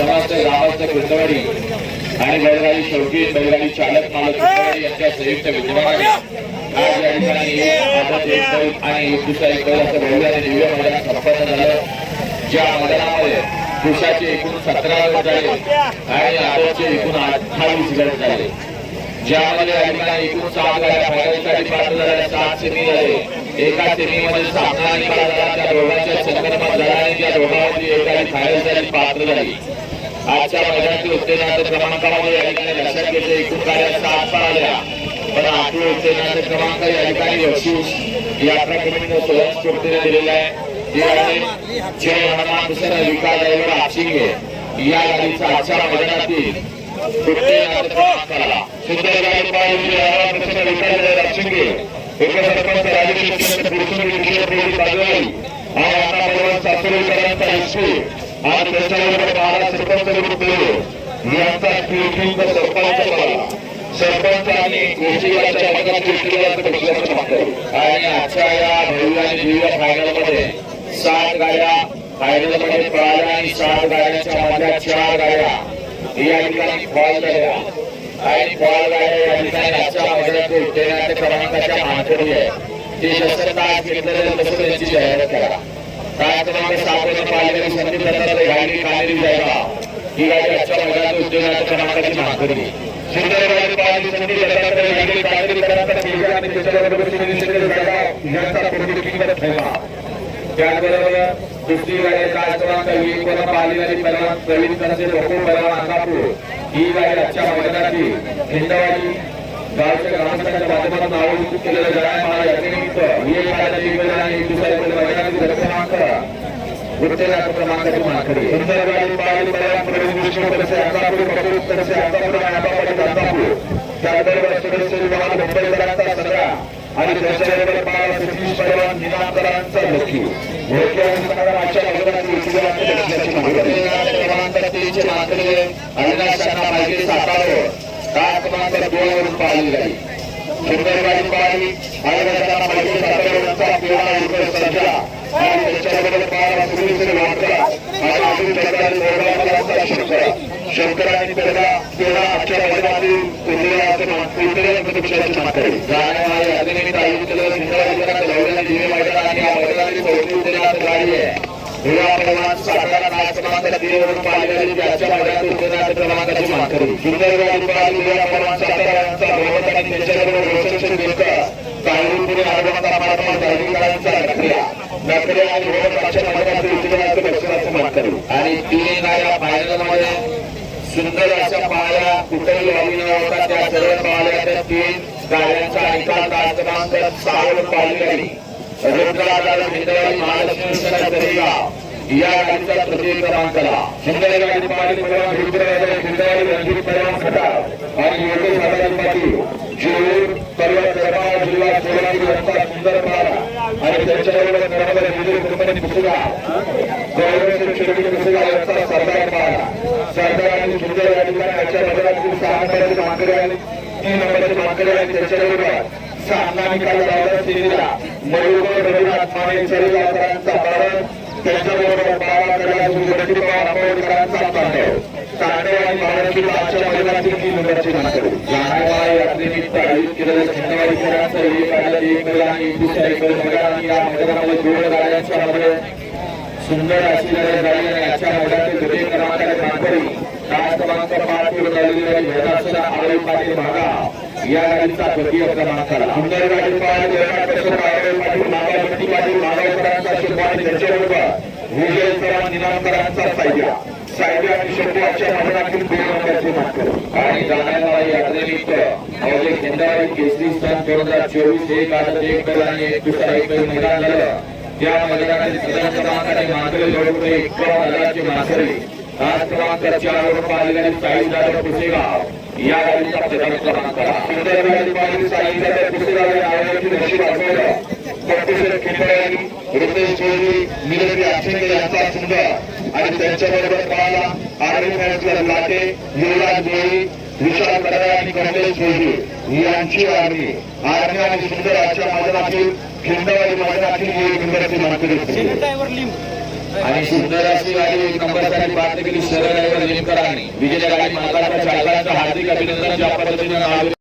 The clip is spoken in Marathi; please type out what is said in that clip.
समस्त ग्रामस्थ कृष्णवाडी आणि बैलगाडी शौकीन बैलगाडी चालक मालक कृष्णवाडी यांच्या संयुक्त विद्यमानाने आज या ठिकाणी एक बैल आणि एक दुसरा एक बैल असं भव्य आणि दिव्य मैदान संपन्न झालं. ज्या मैदानामध्ये पुरुषाचे एकूण सतरा गट झाले आणि आठचे एकूण अठ्ठावीस गट झाले. ज्यामध्ये या ठिकाणी एकूण सात गाड्या फायनलसाठी पात्र झाल्या सात सेमी झाले एका सेमीमध्ये सामना त्या दोघांच्या त्या दोघांमध्ये फायनलसाठी पात्र झाली. आजच्या मैदानातील उत्तेजनाच्या क्रमांकामध्ये या ठिकाणी लक्षात घेतले. एकूण गाड्या सात पाहिल्या पण आठवे उत्तेजनाचे क्रमांक या ठिकाणी बक्षीस यात्रा कमिटीने स्वयंस्फूर्तीने दिलेला आहे. जय हनुमान विकास आयोग आपशिंगे या गाडीचा आजच्या मैदानातील उपसरपंच राजेश बाजवाई आणि आता भगवान सासरेकरांचा हिस्से आणि त्याच्याबरोबर सरपंच यांचा सरपंच सरपंच आणि मागतो आणि आजच्या या आणि फायनलमध्ये सात गाड्या फायनलमध्ये पळाल्या आणि सात गाड्यांच्या मधल्या चार गाड्या. या ठिकाणी फॉल झाल्या आणि फॉल गाड्या या ठिकाणी आजच्या मैदानात उत्तेजनाच्या क्रमांकाच्या मानकरी आहे ते शस्त्र आज घेतलेले तसं त्यांची जाहिरात करा काय क्रमांक सात वर पाहिलेली संदीप दत्तात्रय गाडी कालेरी जायगा ही गाडी आजच्या मैदानात उद्योगाच्या क्रमांकाची मानकरी सुंदर गाडी पाहिली संदीप दत्तात्रय गाडी कालेरी करांचा तेजा आणि त्याच्याबरोबर शिवनेश्वर जायगा यांचा प्रतिनिधित्व ठेवा त्याचबरोबर दुसरी गाडी काय क्रमांक एक वर पाहिली आणि पहिला प्रवीण करसे बकूळ पहिला अंगापूर ही गाडी आजच्या मैदानाची हिंदवाडी गावच्या ग्रामस्थांच्या माध्यमातून आयोजित केलेलं जळायमाळा यात्रेनिमित्त ही एक गाडी एक आणि एक दुसरा क्रमांक उत्तेजनाचा क्रमांकाची मानकरी सुंदर गाडी पाहिली पहिला प्रवीण विष्णू करसे अंगापूर बकूळ करसे अंगापूर आणि अंबापाडी अंगापूर त्याचबरोबर सदस्य विभाग मुंबईकरांचा सगळा आणि त्याच्याबरोबर बाळा सतीश पैलवान निनामकरांचा लकी उत्तेजनाच्या लक्षाची मानकरी क्रमांक तीनचे मानकरी अविनाश शर्मा माहिती सातारो काय क्रमांक दोन वरून पाहिली गाडी सुंदर गाडी पाहिली अविनाश माहिती सातारोचा पिवळा रुपये सज्जा आणि त्याच्याबरोबर बाळा सुरेश वाटला आणि अजून प्रकारे दोघांचा शंकर शंकरांनी पेढा पेढा आजच्या मैदानातील उत्तेजनाच्या प्रतीक्षाची मानकरी जाण्यामागे आणि तीन गाड्या फायनल सुंदर अशा पाया कुठेही लावली न होता त्या सर्व पाहिल्या तीन गाड्यांचा एका तास क्रमांक सहावर पाळली गेली रुद्रादार या गाडीचा तृतीय क्रमांकाला सुंदर गाडी पाळली परवा रुद्रादार हिंदवाडी रणजित परवा खटाव आणि योगेश आदारी पाटील जेऊर परवा दरबार जिल्हा सोलापूर यांचा सुंदर आणि त्यांच्याबरोबर कंपनी गौरव सरदार सरदार आणि सुंदर या ठिकाणी आजच्या सहा नंबरचे मानकरी आहेत तीन नंबरचे मानकरी आणि त्यांच्याबरोबर. निकाल रविनाथ माने कल्याण आंबेडकरांचा तांडव तांडव आणि महाराष्ट्र आजच्या मैदानातील तीन यात्रेनिमित्त आयोजित केलेल्या एक आलं एक आणि एक एक बैल आणि या मैदानामध्ये गाड्यांच्या मध्ये सुंदर असलेल्या लढत आणि आजच्या मैदानातील मानकरी तास क्रमांक पाच वर पाटील भागा. या गाडीचा तृतीय क्रमांकाला सुंदर गाडी पाहिली पाटील पाटील आणि निनामकरांचा आणि दोन नंबरचे आणि जाण्याला यात्रेनिमित्त केसरी सन दोन हजार चोवीस एक आठ एक आणि एक दुसरा एक मैदान झालं. या मैदानातील प्रधान क्रमांकाने मानकरी जोडून एकावन्न आज क्रमांक चार वर पाहिली चाळीस हजार पुसेगाव. या गाडीचा प्रधान क्रमांक सुंदर गाडी पाहिली साई जाधव पुसेगाव या आयोजनाची नशीब आठवलं प्रोफेसर खिंडारी रुपेश चौधरी मिलिटरी आक्षेंगे यांचा सुंदर आणि त्यांच्याबरोबर पाहला आर्मी मॅनेजर लाटे युवराज गोळी विशाल कडा आणि कमलेश चौधरी यांची आर्मी आर्मी आणि सुंदर आजच्या मैदानातील खिंडवाडी मैदानातील एक नंबरची मानकरी असते. आणि सुंदर अशी गाडी एक नंबरसाठी पात्र केली सरळ ड्रायव्हर विजेत्या गाडी मालकांच्या चालकांचं हार्दिक अभिनंदन ज्या पद्धतीने